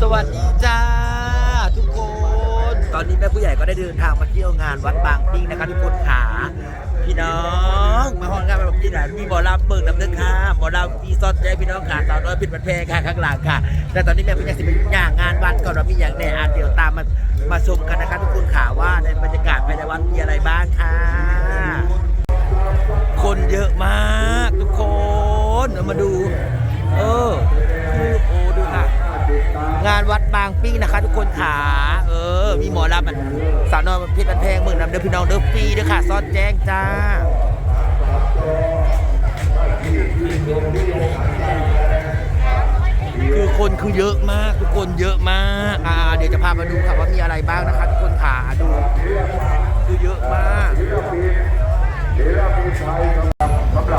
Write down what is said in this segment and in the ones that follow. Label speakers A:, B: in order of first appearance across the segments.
A: สวัสดีจ้าทุกคน ตอนนี้แม่ผู้ใหญ่ก็ได้เดินทางมาเที่ยวงานวัดบางปิ้งนะคะทุกคนขาพี่น้องมาห้องงานแบบที่ไหนมีหมอลำเบิกน้ำเนื้อค่ะหมอลำมีซอสแจ้พี่น้องขาสาวน้อยผิดมันแพงค่ะข้างหลังค่ะ แต่ตอนนี้แม่ผู้ใหญ่สิเป็นอย่างงานวัดก่อนว่ามีอย่างแน่อาเดี๋ยวตามมามาชมกันนะคะทุกคนขาว่าในบรรยากาศภายในวัดมีอะไรบ้างค่ะ มันสาวน้อยเพชรบันแพงเมืองนำเด้อพี่น้องเด้อฟรีเด้อค่ะซอดแจ้งจ้าคือคนคือเยอะมากทุกคนเยอะมากอ่าเดี๋ยวจะพามาดูค่ะว่ามีอะไรบ้างนะคะทุกคนขาดูคือเยอะมาก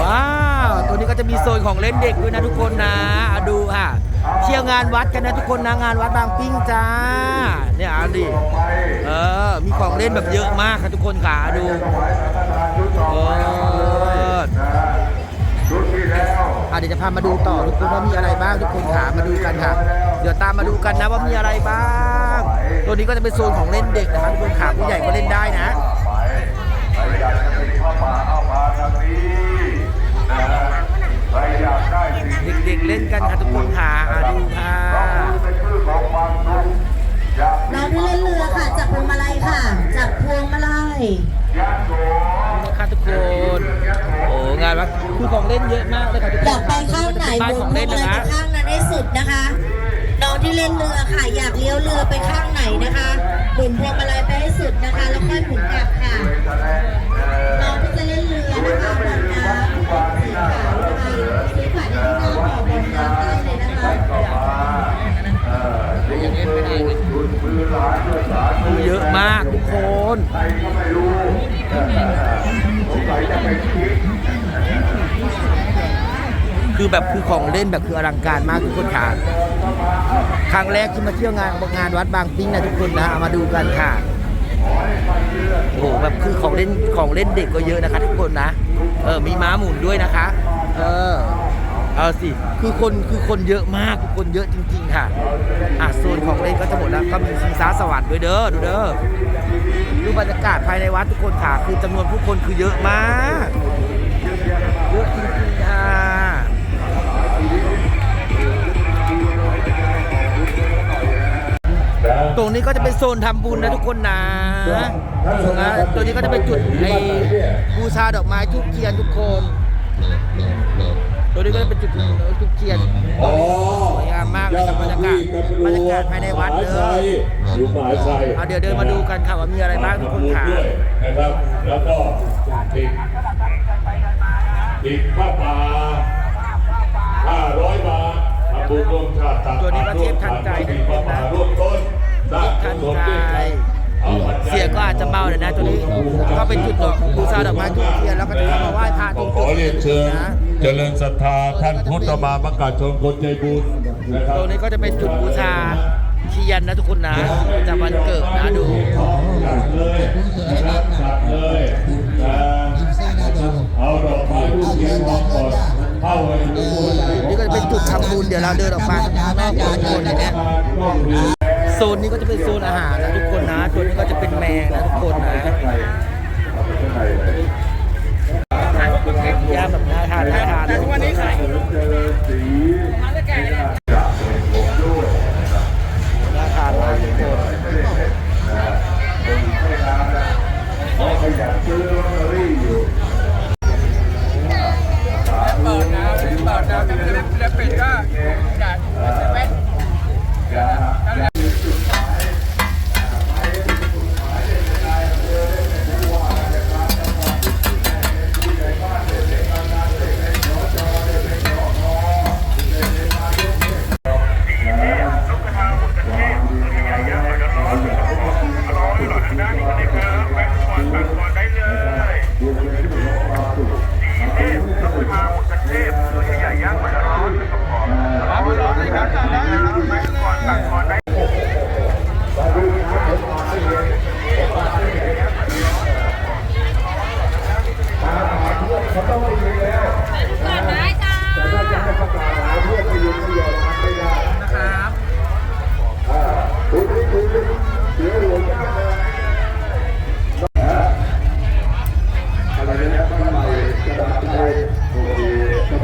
A: ว้าวตัวนี้ก็จะมีโซนของเล่นเด็กด้วยนะทุกคนนะอะดูค่ะ เที่ยวงานวัดกันนะทุกคนนะงานวัดบางปิ้งจ้า เนี่ยอะดิเออ มีของเล่นแบบเยอะมากค่ะทุกคนขาดูเอออะเดี๋ยวจะพามาดูต่อทุกคนว่ามีอะไรบ้างทุกคนขามาดูกันค่ะ เดี๋ยวตามมาดูกันนะว่ามีอะไรบ้าง ตัวนี้ก็จะเป็นโซนของเล่นเด็กนะครับทุกคนขาผู้ใหญ่ก็เล่นได้นะ เด็กๆเล่นกันค่ะทุกคนค่ะอะดูค่ะ
B: เราได้เล่นเรือค่ะ จับพวงมาลัยค่ะ จับพวงมาลัย
A: นี่นะคะทุกคน โอ้งานวัดคือของเล่นเยอะมากเลยค่ะทุกคน
B: อยากไปข้างไหน
A: บ้าน
B: หมุ
A: ข
B: น
A: อง
B: พว
A: เล่
B: ง
A: น
B: มา
A: นะ
B: ลัย
A: คะ
B: ไปข้างนั้นให้สุดนะคะน้องที่เล่นเรือค่ะ อยากเลี้ยวเรือไปข้างไหนนะคะหมุนพวงมาลัยไปให้สุดนะคะ แล้วค่อยหมุนกลับ เย
A: อะมากทุกคนคือแบบคือของเล่นแบบคืออลังการมากทุกคนค่ะครั้งแรกที่มาเที่ยวงานงานวัดบางปิ้งนะทุกคนนะเอามาดูกันค่ะโอ้โหแบบคือของเล่นของเล่นเด็กก็เยอะนะคะทุกคนนะ เออมีม้าหมุนด้วยนะคะ เออ เอาสิ คือคนคือคนเยอะมากคือคนเยอะจริง ๆ ค่ะ อะโซนของเล่นก็จะหมดแล้วก็มีชิงช้าสวรรค์ด้วยเด้อดูเด้อดูบรรยากาศภายในวัดทุกคนค่ะ คือจำนวนผู้คนคือเยอะมาก เยอะจริงๆค่ะตรงนี้ก็จะเป็นโซนทำบุญนะทุกคนนะตัวนี้ก็จะเป็นจุดไอ้บูชาดอกไม้ทุกเทียนทุกคน นี้ก็จะเป็นจุดทุกเทียนสวยงามมากเลยครับบรรยากาศบรรยากาศภายในวัดเลย
C: อยู่มหาชัย
A: เอาเดี๋ยวเดินมาดูกันค่ะว่ามีอะไรบ้างทุกคนค่ะ
C: ด้วยนะครับ แล้วก็ติดติดผ้าป่า500บาททำบุญร่วมชาติต่าง
A: ตัวนี้ก็เทพทันใจนะ
C: ติดผ้าป่าร่วมต้นสร้าง
A: ทัน
C: กุศล
A: ใจ
C: ด้วย
A: ยงก็อาจจะเบาเลยนะตัวนี้ก็เป็นจุดดอกบูชาดอกไม้ทุกเทียนแล้วก็จะเข้ามาไหว้พระตรง
C: ข
A: จุ
C: อ
A: ด
C: เรียนเชิญ
A: นะ
C: เจริญศรัทธาท่านพุทธมาประกาศชนคนใจบุญนะครับ
A: ตรงนี้ก็จะเป็นจุดบูชาเทียนนะทุกคนนะจะวันเกิดนะดู
C: จัดเลยนะครับจัดเลยนะเอาดอกไม้ทูบเทียนวางก่อนเข้าไปดู
A: นี่ก็จะเป็นจุดทำบุญเดี๋ยวเราเดินออกมาข้างนอกกันทุกคนอย่างเนี้ย โซนนี้ก็จะเป็นโซนอาหารนะทุกคนนะโซนนี้ก็จะเป็นแมงนะทุกคนนะ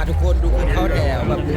A: ค่ะทุกคนดูคนเขาแถวแบบดู